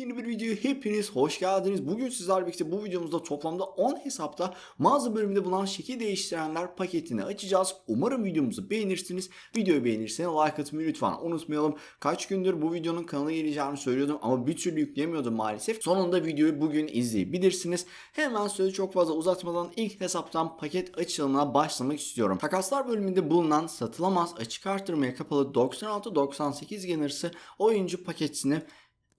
yepyeni bir videoya hepiniz hoş geldiniz. Bugün sizlerle birlikte bu videomuzda toplamda 10 hesapta mağaza bölümünde bulunan şekil değiştirenler paketini açacağız. Umarım videomuzu beğenirsiniz. Videoyu beğenirseniz like atmayı lütfen unutmayalım. Kaç gündür bu videonun kanala geleceğini söylüyordum ama bir türlü yükleyemiyordum maalesef. Sonunda videoyu bugün izleyebilirsiniz. Hemen sözü çok fazla uzatmadan ilk hesaptan paket açılımına başlamak istiyorum. Takaslar bölümünde bulunan satılamaz açık artırmaya kapalı 96-98 generisi oyuncu paketini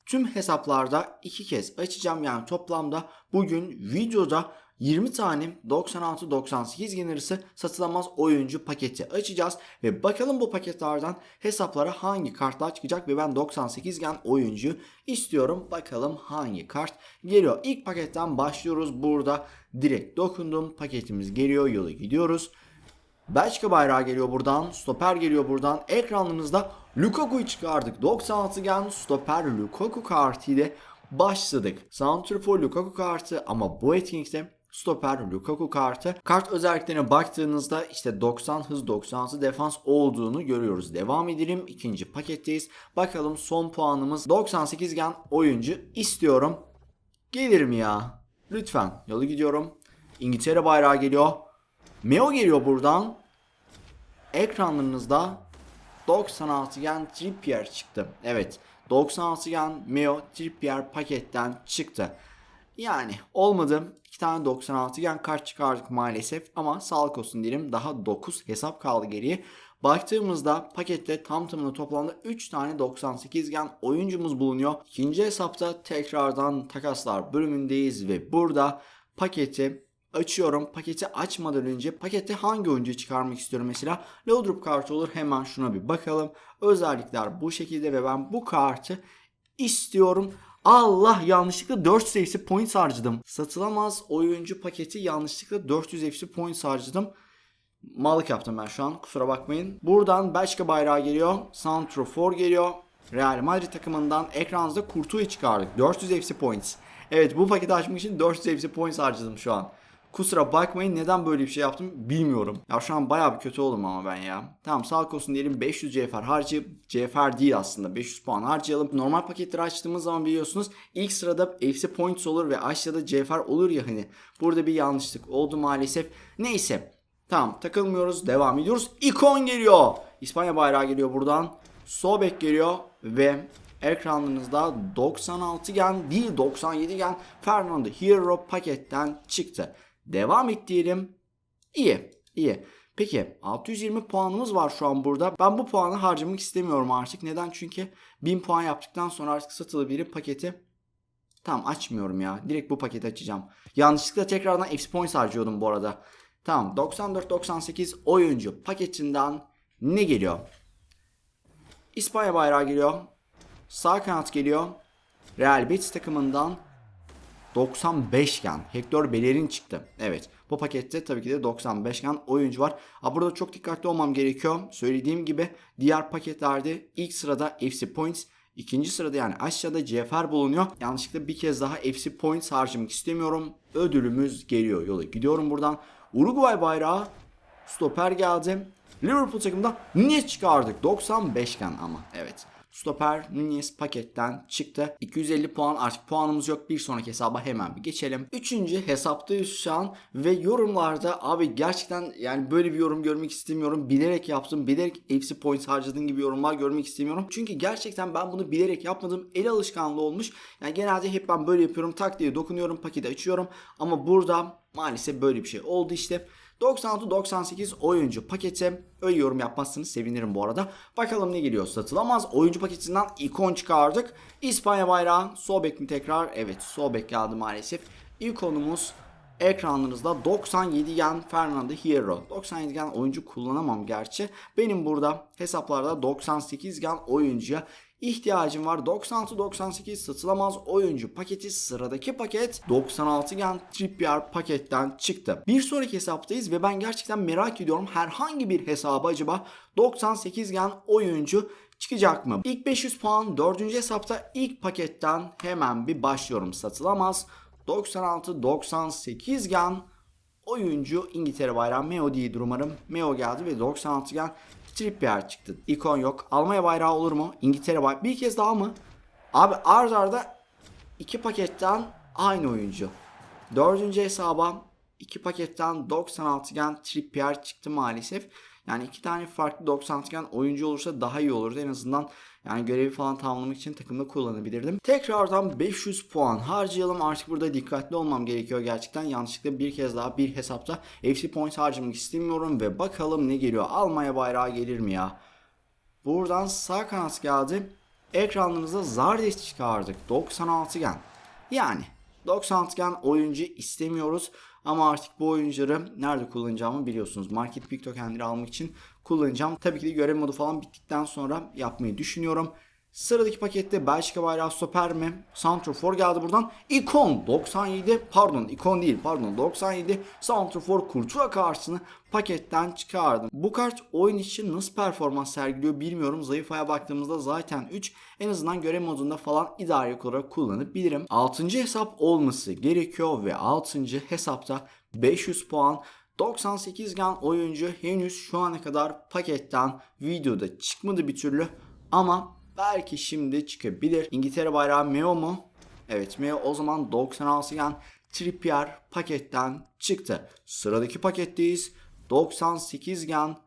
tüm hesaplarda iki kez açacağım. Yani toplamda bugün videoda 20 tane 96-98 generisi satılamaz oyuncu paketi açacağız. Ve bakalım bu paketlerden hesaplara hangi kartlar çıkacak ve ben 98 gen oyuncu istiyorum. Bakalım hangi kart geliyor. İlk paketten başlıyoruz. Burada direkt dokundum. Paketimiz geliyor. Yola gidiyoruz. Belçika bayrağı geliyor buradan. Stoper geliyor buradan. Ekranımızda Lukaku'yu çıkardık. 96 gen stoper Lukaku kartı ile başladık. Santrfor Lukaku kartı ama bu etkinlikte stoper Lukaku kartı. Kart özelliklerine baktığınızda işte 90 hız 96 defans olduğunu görüyoruz. Devam edelim. ikinci paketteyiz. Bakalım son puanımız 98 gen oyuncu istiyorum. Gelir mi ya? Lütfen. Yolu gidiyorum. İngiltere bayrağı geliyor. Meo geliyor buradan. Ekranlarınızda 96 gen Trippier çıktı. Evet 96 gen Meo Trippier paketten çıktı. Yani olmadı. İki tane 96 gen kart çıkardık maalesef ama sağlık olsun diyelim. Daha 9 hesap kaldı geriye. Baktığımızda pakette tam tamına toplamda 3 tane 98 gen oyuncumuz bulunuyor. İkinci hesapta tekrardan takaslar bölümündeyiz ve burada paketi açıyorum. Paketi açmadan önce pakette hangi oyuncuyu çıkarmak istiyorum mesela. Loadrop kartı olur. Hemen şuna bir bakalım. Özellikler bu şekilde ve ben bu kartı istiyorum. Allah yanlışlıkla 400 FC points harcadım. Satılamaz oyuncu paketi yanlışlıkla 400 FC points harcadım. Malık yaptım ben şu an kusura bakmayın. Buradan Belçika bayrağı geliyor. Santrofor geliyor. Real Madrid takımından ekranınızda Kurtu'yu çıkardık. 400 FC points. Evet bu paketi açmak için 400 FC points harcadım şu an. Kusura bakmayın neden böyle bir şey yaptım bilmiyorum. Ya şu an bayağı bir kötü oldum ama ben ya. Tamam sağlık olsun diyelim 500 CFR harcayıp CFR değil aslında 500 puan harcayalım. Normal paketleri açtığımız zaman biliyorsunuz ilk sırada FC points olur ve aşağıda CFR olur ya hani. Burada bir yanlışlık oldu maalesef. Neyse Tamam takılmıyoruz devam ediyoruz. İkon geliyor. İspanya bayrağı geliyor buradan. Sobek geliyor ve ekranınızda 96 gen değil 97 gen Fernando Hero paketten çıktı. Devam et diyelim. İyi iyi. Peki 620 puanımız var şu an burada. Ben bu puanı harcamak istemiyorum artık. Neden? Çünkü 1000 puan yaptıktan sonra artık satılabilir paketi Tamam açmıyorum ya. Direkt bu paketi açacağım. Yanlışlıkla tekrardan FC Points harcıyordum bu arada. Tamam 94-98 oyuncu paketinden ne geliyor? İspanya bayrağı geliyor. Sağ kanat geliyor. Real Betis takımından 95 gen. Hector Bellerin çıktı. Evet. Bu pakette tabii ki de 95 gen oyuncu var. Ha, burada çok dikkatli olmam gerekiyor. Söylediğim gibi diğer paketlerde ilk sırada FC Points İkinci sırada yani aşağıda CFR bulunuyor. Yanlışlıkla bir kez daha FC Points harcamak istemiyorum. Ödülümüz geliyor yola. Gidiyorum buradan. Uruguay bayrağı stoper geldi. Liverpool takımda Nunez çıkardık. 95 gen ama evet. Stoper Nunez paketten çıktı. 250 puan artık puanımız yok. Bir sonraki hesaba hemen bir geçelim. Üçüncü hesaptayız şu an ve yorumlarda abi gerçekten yani böyle bir yorum görmek istemiyorum. Bilerek yaptım. Bilerek FC points harcadığın gibi yorumlar görmek istemiyorum. Çünkü gerçekten ben bunu bilerek yapmadım. El alışkanlığı olmuş. Yani genelde hep ben böyle yapıyorum. Tak diye dokunuyorum. Paketi açıyorum. Ama burada maalesef böyle bir şey oldu işte. 96-98 oyuncu paketi. Öyle yorum yapmazsınız sevinirim bu arada. Bakalım ne geliyor satılamaz. Oyuncu paketinden ikon çıkardık. İspanya bayrağı. Sobek mi tekrar? Evet Sobek geldi maalesef. İkonumuz ekranlarınızda 97 gen Fernando Hierro. 97 gen oyuncu kullanamam gerçi. Benim burada hesaplarda 98 gen oyuncuya ihtiyacım var. 96-98 satılamaz oyuncu paketi sıradaki paket 96 gen Trippier paketten çıktı. Bir sonraki hesaptayız ve ben gerçekten merak ediyorum herhangi bir hesaba acaba 98 gen oyuncu çıkacak mı? İlk 500 puan 4. hesapta ilk paketten hemen bir başlıyorum satılamaz. 96-98 gen oyuncu İngiltere bayrağı Meo değildir umarım. Meo geldi ve 96 gen Trippier çıktı. İkon yok. Almanya bayrağı olur mu? İngiltere bayrağı. Bir kez daha mı? Abi arda arda iki paketten aynı oyuncu. Dördüncü hesaba iki paketten 96 gen Trippier çıktı maalesef. Yani iki tane farklı 96 gen oyuncu olursa daha iyi olurdu. En azından yani görevi falan tamamlamak için takımda kullanabilirdim. Tekrardan 500 puan harcayalım. Artık burada dikkatli olmam gerekiyor gerçekten. Yanlışlıkla bir kez daha bir hesapta FC Points harcamak istemiyorum ve bakalım ne geliyor. Almanya bayrağı gelir mi ya? Buradan sağ kanat geldi. Ekranımızda Zardes çıkardık. 96 gen. Yani 96 gen oyuncu istemiyoruz. Ama artık bu oyuncuları nerede kullanacağımı biliyorsunuz. Market Pick tokenleri almak için kullanacağım. Tabii ki de görev modu falan bittikten sonra yapmayı düşünüyorum. Sıradaki pakette Belçika bayrağı stoper mi? Santrofor geldi buradan. İkon 97 pardon ikon değil pardon 97 Santrofor Kurtuğa karşısını paketten çıkardım. Bu kart oyun için nasıl performans sergiliyor bilmiyorum. Zayıf aya baktığımızda zaten 3 en azından görev modunda falan idare olarak kullanabilirim. 6. hesap olması gerekiyor ve 6. hesapta 500 puan 98 gen oyuncu henüz şu ana kadar paketten videoda çıkmadı bir türlü ama belki şimdi çıkabilir. İngiltere bayrağı Meo mu? Evet Meo o zaman 96 gen Trippier paketten çıktı. Sıradaki paketteyiz. 98 gen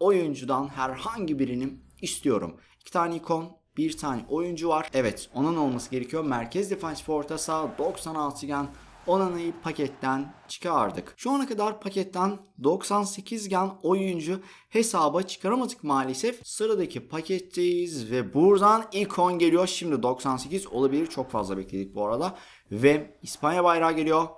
oyuncudan herhangi birini istiyorum. İki tane ikon, bir tane oyuncu var. Evet onun olması gerekiyor. Merkez defansif orta saha 96 gen Onana'yı paketten çıkardık. Şu ana kadar paketten 98 gen oyuncu hesaba çıkaramadık maalesef. Sıradaki paketteyiz ve buradan ikon geliyor. Şimdi 98 olabilir. Çok fazla bekledik bu arada. Ve İspanya bayrağı geliyor.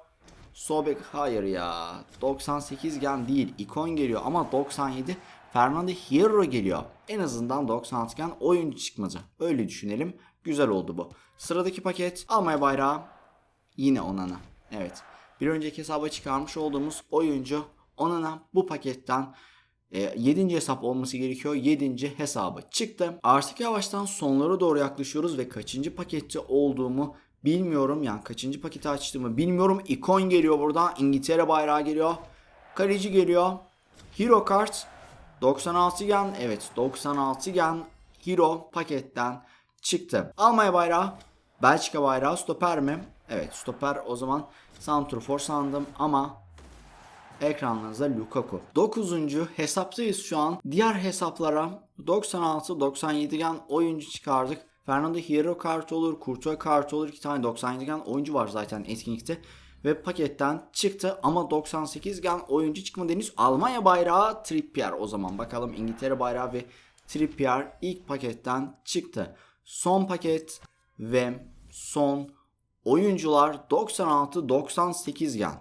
Sobek hayır ya. 98 gen değil. ikon geliyor ama 97 Fernando Hierro geliyor. En azından 96 gen oyuncu çıkmadı. Öyle düşünelim. Güzel oldu bu. Sıradaki paket Almanya bayrağı yine Onana. Evet. Bir önceki hesaba çıkarmış olduğumuz oyuncu Onana bu paketten 7. E, hesap olması gerekiyor. 7. hesabı çıktı. Artık yavaştan sonlara doğru yaklaşıyoruz ve kaçıncı pakette olduğumu bilmiyorum. Yani kaçıncı paketi açtığımı bilmiyorum. İkon geliyor burada. İngiltere bayrağı geliyor. Kaleci geliyor. Hero kart 96 gen. Evet 96 gen Hero paketten çıktı. Almanya bayrağı. Belçika bayrağı stoper mi? Evet stoper o zaman Santrofor sandım ama ekranlarınızda Lukaku. 9. hesaptayız şu an. Diğer hesaplara 96-97 gen oyuncu çıkardık. Fernando Hierro kartı olur, Courtois kartı olur. İki tane 97 gen oyuncu var zaten etkinlikte. Ve paketten çıktı ama 98 gen oyuncu çıkmadı henüz. Almanya bayrağı Trippier o zaman. Bakalım İngiltere bayrağı ve Trippier ilk paketten çıktı. Son paket ve son oyuncular 96-98 gen.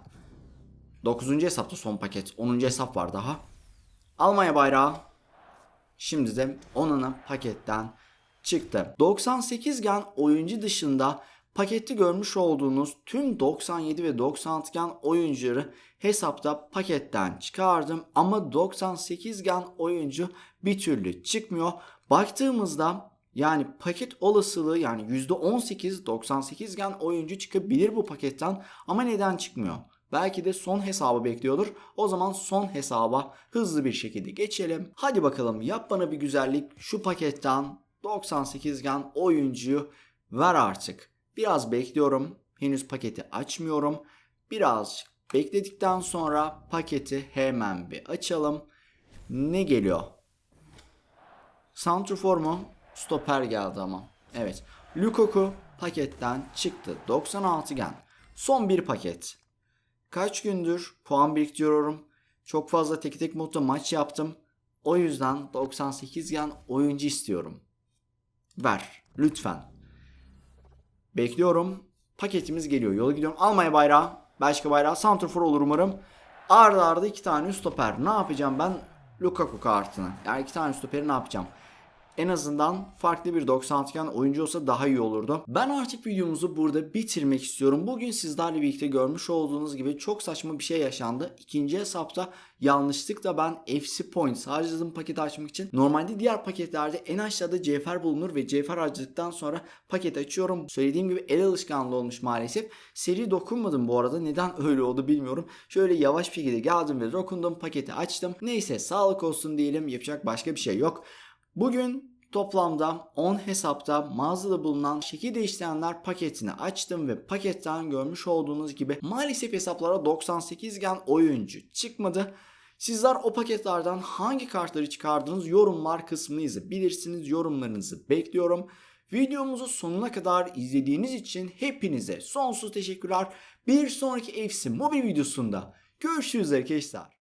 9. hesapta son paket. 10. hesap var daha. Almanya bayrağı. Şimdi de onun paketten çıktı. 98 gen oyuncu dışında pakette görmüş olduğunuz tüm 97 ve 96 gen oyuncuları hesapta paketten çıkardım. Ama 98 gen oyuncu bir türlü çıkmıyor. Baktığımızda yani paket olasılığı yani %18 98 gen oyuncu çıkabilir bu paketten ama neden çıkmıyor? Belki de son hesabı bekliyordur. O zaman son hesaba hızlı bir şekilde geçelim. Hadi bakalım yap bana bir güzellik. Şu paketten 98 gen oyuncuyu ver artık. Biraz bekliyorum. Henüz paketi açmıyorum. Biraz bekledikten sonra paketi hemen bir açalım. Ne geliyor? Santrofor mu? Stoper geldi ama. Evet. Lukaku paketten çıktı. 96 gen. Son bir paket. Kaç gündür puan biriktiriyorum. Çok fazla tek tek modda maç yaptım. O yüzden 98 gen oyuncu istiyorum. Ver. Lütfen. Bekliyorum. Paketimiz geliyor. Yola gidiyorum. Almanya bayrağı. Belçika bayrağı. Santrfor olur umarım. Arda arda iki tane stoper. Ne yapacağım ben? Lukaku kartını. Yani iki tane stoperi ne yapacağım? En azından farklı bir 96 gen oyuncu olsa daha iyi olurdu. Ben artık videomuzu burada bitirmek istiyorum. Bugün sizlerle birlikte görmüş olduğunuz gibi çok saçma bir şey yaşandı. İkinci hesapta yanlışlıkla ben FC Points harcadım paketi açmak için. Normalde diğer paketlerde en aşağıda cevher bulunur ve cevher harcadıktan sonra paket açıyorum. Söylediğim gibi el alışkanlığı olmuş maalesef. Seri dokunmadım bu arada. Neden öyle oldu bilmiyorum. Şöyle yavaş bir şekilde geldim ve dokundum paketi açtım. Neyse sağlık olsun diyelim. Yapacak başka bir şey yok. Bugün Toplamda 10 hesapta mağazada bulunan şekil değiştirenler paketini açtım ve paketten görmüş olduğunuz gibi maalesef hesaplara 98 gen oyuncu çıkmadı. Sizler o paketlerden hangi kartları çıkardınız yorumlar kısmını yazabilirsiniz. Yorumlarınızı bekliyorum. Videomuzu sonuna kadar izlediğiniz için hepinize sonsuz teşekkürler. Bir sonraki FC mobil videosunda görüşürüz arkadaşlar.